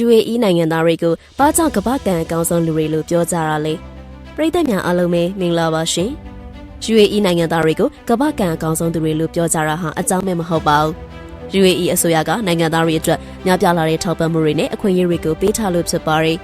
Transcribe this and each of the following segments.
UAE နိုင်ငံသားတွေကိုဘာကြောင့်ကပတ်ကံအကောင်းဆုံးလူတွေလို့ပြောကြတာလဲပြည်သက်များအားလုံးပဲမင်္ဂလာပါရှင် UAE နိုင်ငံသားတွေကိုကပတ်ကံအကောင်းဆုံးသူတွေလို့ပြောကြတာဟာအကြောင်းမဲ့မဟုတ်ပါဘူး UAE အစိုးရကနိုင်ငံသားတွေအတွက်များပြားလာတဲ့ထောက်ပံ့မှုတွေနဲ့အခွင့်အရေးတွေကိုပေးထားလို့ဖြစ်ပါတယ်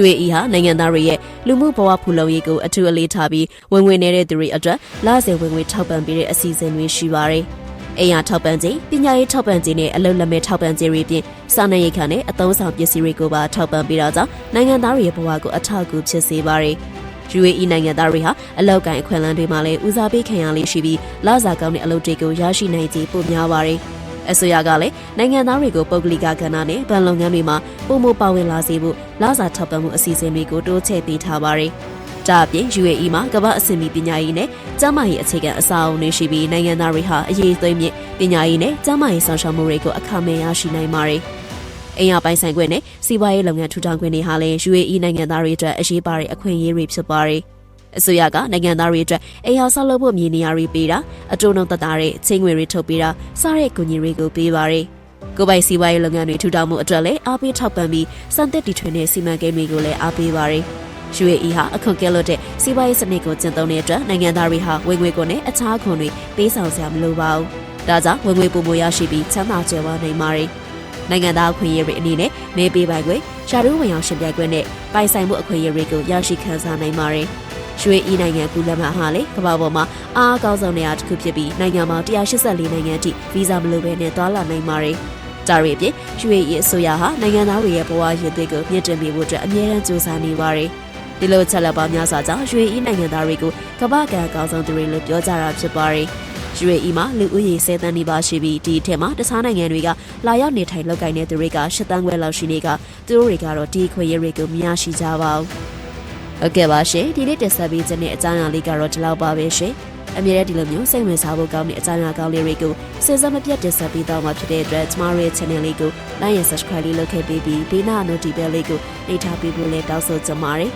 UAE ဟာနိုင်ငံသားတွေရဲ့လူမှုဘဝဖူလုံရေးကိုအထူးအလေးထားပြီးဝင်ငွေနေတဲ့သူတွေအတွက်လစဉ်ဝင်ငွေထောက်ပံ့ပေးတဲ့အစီအစဉ်တွေရှိပါတယ်။ အိမ်ယာထောက်ပံ့ခြင်း၊ပညာရေးထောက်ပံ့ခြင်းနဲ့အလုပ်လက်မဲ့ထောက်ပံ့ခြင်းတွေပြင်စားနပ်ရိက္ခာနဲ့အသုံးဆောင်ပစ္စည်းတွေကိုပါထောက်ပံ့ပေးတာကြောင့်နိုင်ငံသားတွေရဲ့ဘဝကိုအထောက်အကူဖြစ်စေပါတယ်။ UAE နိုင်ငံသားတွေဟာအလောက်ကိုင်းအခွင့်အလမ်းတွေမှာလည်းဦးစားပေးခံရလေးရှိပြီးလစာကောင်းတဲ့အလုပ်တွေကိုရရှိနိုင်ခြင်းပိုများပါတယ်။အစိုးရကလည်းနိုင်ငံသားတွေကိုပုဂ္ဂလိကကဏ္ဍနဲ့ဗန်လုပ်ငန်းတွေမှာပုံမပါဝင်လာစေဖို့လစာထောက်ပံ့မှုအစီအစဉ်တွေကိုတိုးချဲ့ပေးထားပါတယ်။ ဒါအပြင် UAE မှာကမ္ဘာအဆင့်မီပညာရေးနဲ့ကျန်းမာရေးအခြေခံအစာအုံတွေရှိပြီးနိုင်ငံသားတွေဟာအရေးသွေးမြင့်ပညာရေးနဲ့ကျန်းမာရေးဆောင်ရှောက်မှုတွေကိုအခမဲ့ရရှိနိုင်ပါတယ်။အိမ်ရပိုင်ဆိုင်ခွင့်နဲ့စီးပွားရေးလုပ်ငန်းထူထောင်ခွင့်တွေဟာလည်း UAE နိုင်ငံသားတွေအတွက်အရေးပါတဲ့အခွင့်အရေးတွေဖြစ်ပါတယ်။အစိုးရကနိုင်ငံသားတွေအတွက်အိမ်ယာဆောက်လုပ်ဖို့မြေနေရာတွေပေးတာအတူနှုံသက်သာတဲ့ချင်းငွေတွေထုတ်ပေးတာစတဲ့ကူညီတွေကိုပေးပါတယ်။ကိုယ်ပိုင်စီးပွားရေးလုပ်ငန်းတွေထူထောင်မှုအတွက်လည်းအားပေးထောက်ပံ့ပြီးစံသက်တီထွင်တဲ့စီမံကိန်းတွေကိုလည်းအားပေးပါတယ်။ UAE ဟာအခွန်ကဲလို့တဲ့စီးပွားရေးစနစ်ကိုကျင့်သုံးတဲ့အတွက်နိုင်ငံသားတွေဟာဝင်ငွေကိုနဲ့အခြားခွန်တွေပေးဆောင်စရာမလိုပါဘူး။ဒါကြောင့်ဝင်ငွေပုံမရရှိပြီးချမ်းသာကြွယ်ဝနိုင်ပါတယ်။နိုင်ငံသားအခွင့်အရေးတွေအနေနဲ့မဲပေးပိုင်ခွင့်ရှာတူးဝင်အောင်ရှင်ပြိုင်ခွင့်နဲ့ပိုင်ဆိုင်မှုအခွင့်အရေးတွေကိုရရှိခံစားနိုင်ပါတယ်။ရွှေအီနိုင်ငံကူလက်မှတ်ဟာလေကမ္ဘာပေါ်မှာအားအကောင်းဆုံးနေရာတစ်ခုဖြစ်ပြီးနိုင်ငံပေါင်း184နိုင်ငံအထိဗီဇာမလိုဘဲနဲ့သွားလာနိုင်ပါတယ်။ဒါရီအပြင် UAE အစိုးရဟာနိုင်ငံသားတွေရဲ့ဘဝရည်သွေးကိုမြင့်တင်ပေးဖို့အတွက်အမြဲတမ်းကြိုးစားနေပါတယ်။ ဒီလိုချက်လက်ပါများစွာကြောင့် UAE နိုင်ငံသားတွေကိုကမ္ဘာကံအကောင်းဆုံးသူတွေလို့ပြောကြတာဖြစ်ပါတယ်။ UAE မှာလူဦးရေ10တန်းနီးပါးရှိပြီးဒီအထက်မှာတခြားနိုင်ငံတွေကလာရောက်နေထိုင်လုပ်ကိုင်တဲ့သူတွေက10တန်းခွဲလောက်ရှိနေကသူတို့တွေကတော့ဒီခွင့်ရတွေကိုမရရှိကြပါဘူး။ဟုတ်ကဲ့ပါရှင်ဒီနေ့တင်ဆက်ပေးခြင်းနဲ့အကြောင်းအရာလေးကတော့ဒီလောက်ပါပဲရှင်အမြဲတမ်းဒီလိုမျိုးစိတ်ဝင်စားဖို့ကောင်းတဲ့အကြောင်းအရာကောင်းလေးတွေကိုစဉ်းစားမပြတ်တင်ဆက်ပေးတော့မှာဖြစ်တဲ့အတွက်ကျမတို့ရဲ့ channel လေးကို like and subscribe လေးလုပ်ခဲ့ပေးပြီးဘေးနာ notification လေးကိုနှိပ်ထားပေးဖို့လည်းတောင်းဆိုချင်ပါတယ်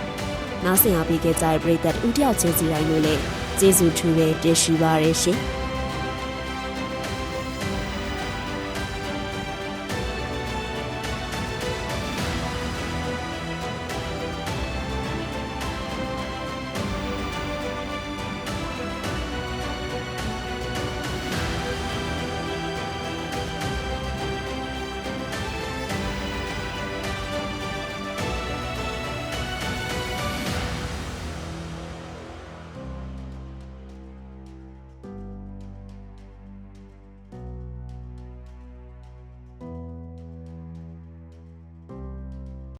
နောက်ဆင်အားပေးခဲ့ကြတဲ့ပရိသတ်ဦးတယောက်ချင်းစီတိုင်းလို့လည်းကျေးဇူးထူးပဲတင်ရှိပါရရှင်